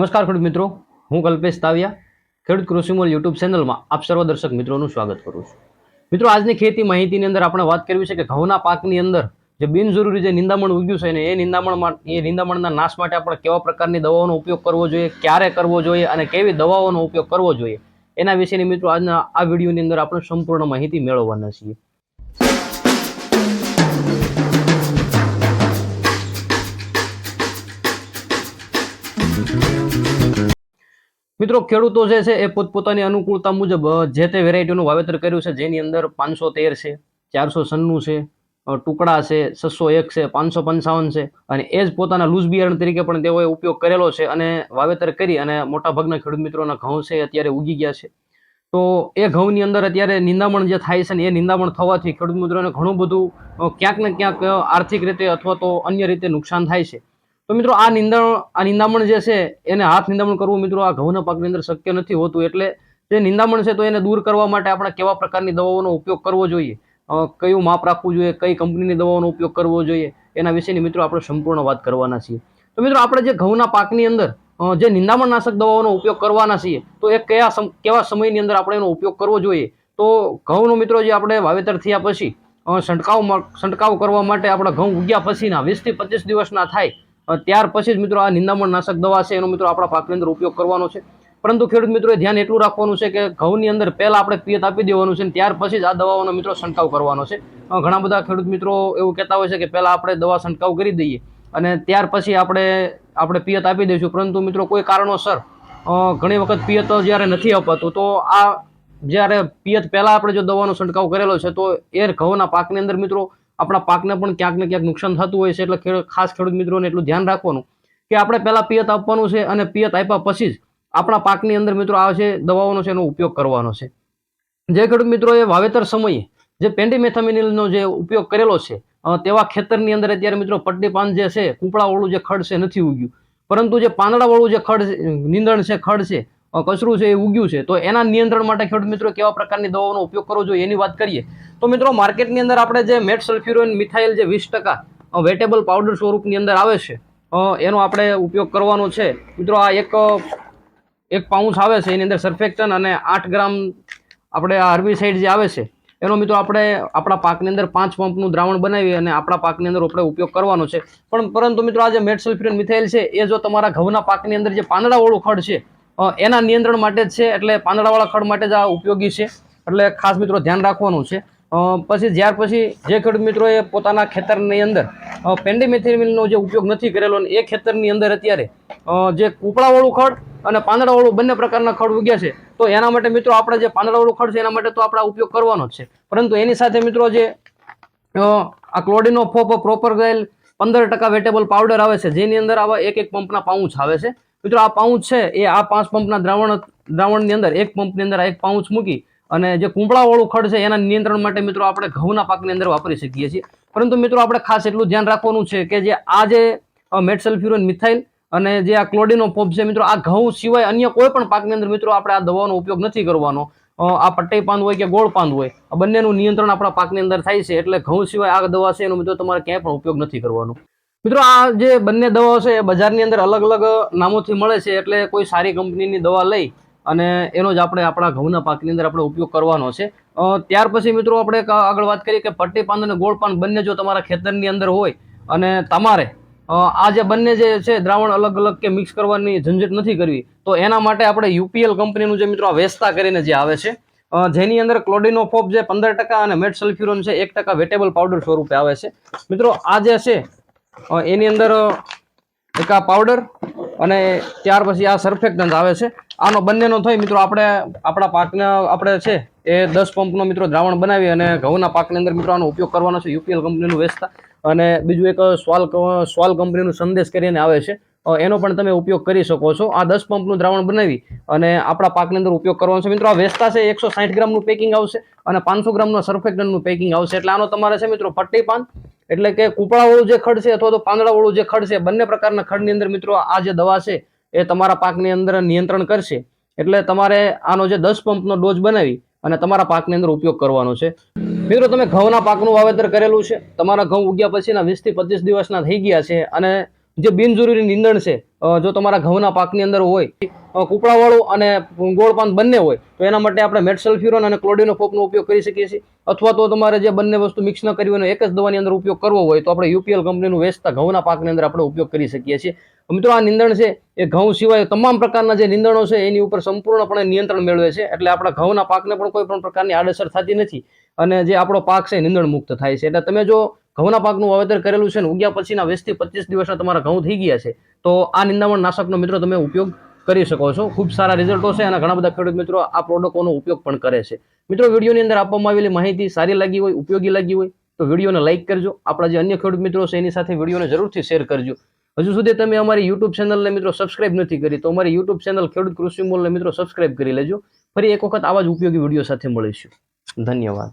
નમસ્કાર ખેડૂત મિત્રો, હું કલ્પેશ તાવિયા, ખેડૂત કૃષિમોલ યુટ્યુબ ચેનલમાં આપ સર્વ દર્શક મિત્રોનું સ્વાગત કરું છું. મિત્રો, આજની ખેતી માહિતીની અંદર આપણે વાત કરવી છે કે ઘઉંના પાકની અંદર જે બિનજરૂરી જે નિંદામણ ઉગ્યું છે ને એ નિંદામણ એ નિંદામણના નાશ માટે આપણે કેવા પ્રકારની દવાઓનો ઉપયોગ કરવો જોઈએ, ક્યારે કરવો જોઈએ અને કેવી દવાઓનો ઉપયોગ કરવો જોઈએ, એના વિશેની મિત્રો, આજના આ વિડીયોની અંદર આપણે સંપૂર્ણ માહિતી મેળવવાના છીએ. મિત્રો, ખેડૂતો જે છે એ પોતપોતાની અનુકૂળતા મુજબ જે તે વેરાયટીનું વાવેતર કર્યું છે, જેની અંદર પાંચસો તેર છે, ચારસો સન્નું છે ટુકડા છે, છસો એક છે, પાંચસો પંચાવન છે અને એ જ પોતાના લૂઝ બિયારણ તરીકે પણ તેઓએ ઉપયોગ કરેલો છે અને વાવેતર કરી અને મોટાભાગના ખેડૂત મિત્રોના ઘઉં છે અત્યારે ઉગી ગયા છે. તો એ ઘઉંની અંદર અત્યારે નિંદામણ જે થાય છે ને એ નિંદામણ થવાથી ખેડૂત મિત્રોને ઘણું બધું ક્યાંક ને ક્યાંક આર્થિક રીતે અથવા તો અન્ય રીતે નુકસાન થાય છે. તો મિત્રો આ નિંદામણ આ નિંદામણ જે છે, એને હાથ નિંદામણ કરવું મિત્રો આ ઘઉંના પાકની અંદર શક્ય નથી હોતું. એટલે જે નિંદામણ છે તો એને દૂર કરવા માટે આપણે કેવા પ્રકારની દવાઓનો ઉપયોગ કરવો જોઈએ? કયું માપ રાખવું જોઈએ? કઈ કંપનીની દવાઓનો ઉપયોગ કરવો જોઈએ? એના વિશેની મિત્રો આપણે સંપૂર્ણ વાત કરવાના છીએ. તો મિત્રો આપણે જે ઘઉંના પાકની અંદર જે નિંદામણનાશક દવાઓનો ઉપયોગ કરવાના છીએ, તો એ કયા કેવા સમયની અંદર આપણે એનો ઉપયોગ કરવો જોઈએ? તો ઘઉંનો મિત્રો જે આપણે વાવેતર થયા પછી છંટકાવ છંટકાવ કરવા માટે આપણા ઘઉં ઉગ્યા પછીના વીસથી પચીસ દિવસના થાય ત્યાર પછી જ મિત્રો આ નિંદામણ નાશક દવા છે, એનો મિત્રો આપણા પાકની અંદર ઉપયોગ કરવાનો છે. પરંતુ ખેડૂત મિત્રોએ ધ્યાન એટલું રાખવાનું છે કે ઘઉંની અંદર પહેલાં આપણે પિયત આપી દેવાનું છે અને ત્યાર પછી જ આ દવાઓનો મિત્રો છંટકાવ કરવાનો છે. ઘણા બધા ખેડૂત મિત્રો એવું કહેતા હોય છે કે પહેલાં આપણે દવા છંટકાવ કરી દઈએ અને ત્યાર પછી આપણે આપણે પિયત આપી દઈશું. પરંતુ મિત્રો કોઈ કારણોસર ઘણી વખત પિયત જ્યારે નથી અપાતું, તો આ જ્યારે પિયત પહેલાં આપણે જો દવાનો છંટકાવ કરેલો છે, તો એ ઘઉંના પાકની અંદર મિત્રો આપણા પાકને પણ ક્યાંક ને ક્યાંક નુકસાન થતું હોય છે એટલે ખાસ ખેડૂત મિત્રોને એટલું ધ્યાન રાખવાનું કે આપણે પહેલાં પિયત આપવાનું છે અને પિયત આપ્યા પછી જ આપણા પાકની અંદર મિત્રો આવે છે દવાઓનો છે એનો ઉપયોગ કરવાનો છે. જે ખેડૂત મિત્રોએ વાવેતર સમયે જે પેન્ડીમેથામિનનો જે ઉપયોગ કરેલો છે તેવા ખેતરની અંદર અત્યારે મિત્રો પટ્ટી પાન જે છે કૂપળાવાળું જે ખડ છે નથી ઉગ્યું. પરંતુ જે પાંદડાવાળું જે ખડ છે, નીંદણ છે ખડ છે કચરું છે એ ઉગ્યું છે. તો એના નિયંત્રણ માટે ખેડૂત મિત્રો કેવા પ્રકારની દવાઓનો ઉપયોગ કરવો જોઈએ એની વાત કરીએ. તો મિત્રો માર્કેટની અંદર આપણે જે મેટ સલ્ફ્યુરોન મિથાઇલ જે વીસ ટકા વેટેબલ પાવડર સ્વરૂપની અંદર આવે છે એનો આપણે ઉપયોગ કરવાનો છે. મિત્રો આ એક એક પાઉન્સ આવે છે, એની અંદર સર્ફેક્ટન અને આઠ ગ્રામ આપણે આ હર્બિસાઇડ જે આવે છે, એનો મિત્રો આપણે આપણા પાકની અંદર પાંચ પંપનું દ્રાવણ બનાવી અને આપણા પાકની અંદર આપણે ઉપયોગ કરવાનો છે. પણ પરંતુ મિત્રો આ જે મેટ સલ્ફ્યુરિન મિથાઇલ છે, એ જો તમારા ઘઉંના પાકની અંદર જે પાંદડાવાળું ખડ છે એના નિયંત્રણ માટે જ છે, એટલે પાંદડાવાળા ખડ માટે જ આ ઉપયોગી છે. એટલે ખાસ મિત્રો ધ્યાન રાખવાનું છે. પછી જ્યાર પછી જે ખેડૂત મિત્રોએ પોતાના ખેતરની અંદર પેન્ડીમેથિનનો જે ઉપયોગ નથી કરેલો અને એ ખેતરની અંદર અત્યારે જે કૂપળાવાળું ખડ અને પાંદડાવાળું બંને પ્રકારના ખડ ઉગ્યા છે, તો એના માટે મિત્રો આપણે જે પાંદડાવાળું ખડ છે, એના માટે તો આપણે ઉપયોગ કરવાનો જ છે. પરંતુ એની સાથે મિત્રો જે આ ક્લોડિનો ફોપ પ્રોપર ગયેલ પંદર ટકા વેટેબલ પાવડર આવે છે, જેની અંદર આવા એક એક પંપના પાઉચ આવે છે. મિત્રો, આ પાઉચ છે, એ આ પાંચ પંપના દ્રાવણ દ્રાવણની અંદર, એક પંપની અંદર આ એક પાઉચ મૂકી અને જે કુંપળાવાળું ખડ છે, એના નિયંત્રણ માટે મિત્રો આપણે ઘઉંના પાકની અંદર વાપરી શકીએ છીએ. પરંતુ મિત્રો, આપણે ખાસ એટલું ધ્યાન રાખવાનું છે કે જે આ જે મેટ સલ્ફ્યુરોન મિથાઇલ અને જે આ ક્લોડિનો પોપ છે, મિત્રો, આ ઘઉં સિવાય અન્ય કોઈ પણ પાકની અંદર મિત્રો, આપણે આ દવાનો ઉપયોગ નથી કરવાનો. આ પટ્ટી પાંદ હોય કે ગોળ પાંદ હોય, આ બંનેનું નિયંત્રણ આપણા પાકની અંદર થાય છે, એટલે ઘઉં સિવાય આ દવા છે એનો મિત્રો તમારે ક્યાંય પણ ઉપયોગ નથી કરવાનો. મિત્રો, આ જે બંને દવાઓ છે એ બજારની અંદર અલગ અલગ નામોથી મળે છે, એટલે કોઈ સારી કંપનીની દવા લઈ અને એનો જ આપણે આપણા ઘઉંના પાકની અંદર આપણે ઉપયોગ કરવાનો છે. ત્યાર પછી મિત્રો, આપણે આગળ વાત કરીએ કે પટ્ટી પાંદ અને ગોળ પાન બંને જો તમારા ખેતરની અંદર હોય અને તમારે આ જે બંને જે છે દ્રાવણ અલગ અલગ કે મિક્સ કરવાની ઝંઝટ નથી કરવી, તો એના માટે આપણે યુપીએલ કંપનીનું જે મિત્રો આ વેસ્તા કરીને જે આવે છે જેની અંદર ક્લોડિનોફોપ જે પંદર ટકા અને મેટ સલ્ફ્યુરોન છે, એક ટકા વેટેબલ પાવડર સ્વરૂપે આવે છે. મિત્રો, આ જે છે એની અંદર એક આ પાવડર અને ત્યાર પછી આ સર્ફેક્ટન્ટ આવે છે. આનો બંનેનો થઈ, મિત્રો, આપણે આપણા પાકને, આપણે છે, એ દસ પંપનો, મિત્રો, દ્રાવણ બનાવી અને ઘઉંના પાકની અંદર, મિત્રો, આનો ઉપયોગ કરવાનો છે. યુપીએલ કંપનીનું વેચતા. અને બીજું એક સ્વાલ સ્વાલ કંપનીનું સંદેશ કરીને આવે છે. એનો પણ તમે ઉપયોગ કરી શકો છો. આ દસ પંપનું દ્રાવણ બનાવી અને આપણા પાકની અંદર ઉપયોગ કરવાનો છે. મિત્રો, આ વેચતા છે, એકસો સાઠ ગ્રામનું પેકિંગ આવશે અને પાંચસો ગ્રામનું સર્ફેક્ટન્ટનું પેકિંગ આવશે. એટલે આનો તમારે છે, મિત્રો, પટ્ટી પાન, એટલે કે કૂપળાવાળું જે ખડ છે અથવા તો પાંદડાવાળું જે ખડ છે, બંને પ્રકારના ખડની અંદર, મિત્રો, આ જે દવા છે, એ તમારા પાકની અંદર નિયંત્રણ કરશે. એટલે તમારે આનો જે દસ પંપનો ડોઝ બનાવી અને તમારા પાકની અંદર ઉપયોગ કરવાનો છે. મિત્રો, તમે ઘઉંના પાકનું વાવેતર કરેલું છે. તમારા ઘઉં ઉગ્યા પછીના વીસથી પચીસ દિવસના થઈ ગયા છે અને જે બિનજરૂરી નીંદણ છે જો તમારા ઘઉંના પાકની અંદર હોય કૂપડાવાળું અને ગોળપાન બંને હોય, તો એના માટે આપણે મેટસલ્ફ્યુરોન અને ક્લોડિનોફોપનો ઉપયોગ કરી શકીએ છીએ. અથવા તો તમારે જે બંને વસ્તુ મિક્સ ન કરવી હોય એક જ દવાની અંદર ઉપયોગ કરવો હોય, તો આપણે યુપીએલ કંપનીનું વેચતા ઘઉંના પાકની અંદર આપણે ઉપયોગ કરી શકીએ છીએ. મિત્રો, આ નીંદણ છે, એ ઘઉં સિવાય તમામ પ્રકારના જે નીંદણો છે, એની ઉપર સંપૂર્ણપણે નિયંત્રણ મેળવે છે. એટલે આપણા ઘઉંના પાકને પણ કોઈ પણ પ્રકારની આડઅસર થતી નથી. અને જે આપણો પાક છે નીંદણ મુક્ત થાય છે. એટલે તમે જો ઘઉંના પાકનું વાવેતર કરેલું છે ને ઉગ્યા પછીના વીસથી પચીસ દિવસના તમારા ઘઉં થઈ ગયા છે, તો આ નિંદામણ નાશકનો મિત્રો તમે ઉપયોગ કરી શકો છો. ખૂબ સારા રિઝલ્ટો છે અને ઘણા બધા ખેડૂત મિત્રો આ પ્રોડક્ટોનો ઉપયોગ પણ કરે છે. મિત્રો, વિડીયોની અંદર આપવામાં આવેલી માહિતી સારી લાગી હોય, ઉપયોગી લાગી હોય, તો વિડીયોને લાઇક કરજો. આપણા જે અન્ય ખેડૂત મિત્રો છે એની સાથે વિડીયોને જરૂરથી શેર કરજો. હજુ સુધી તમે અમારી યુટ્યુબ ચેનલને મિત્રો સબસ્ક્રાઇબ નથી કરી, તો અમારી યુટ્યુબ ચેનલ ખેડૂત કૃષિ મોલને મિત્રો સબસ્ક્રાઇબ કરી લેજો. ફરી એક વખત આવા જ ઉપયોગી વીડિયો સાથે મળીશું. ધન્યવાદ.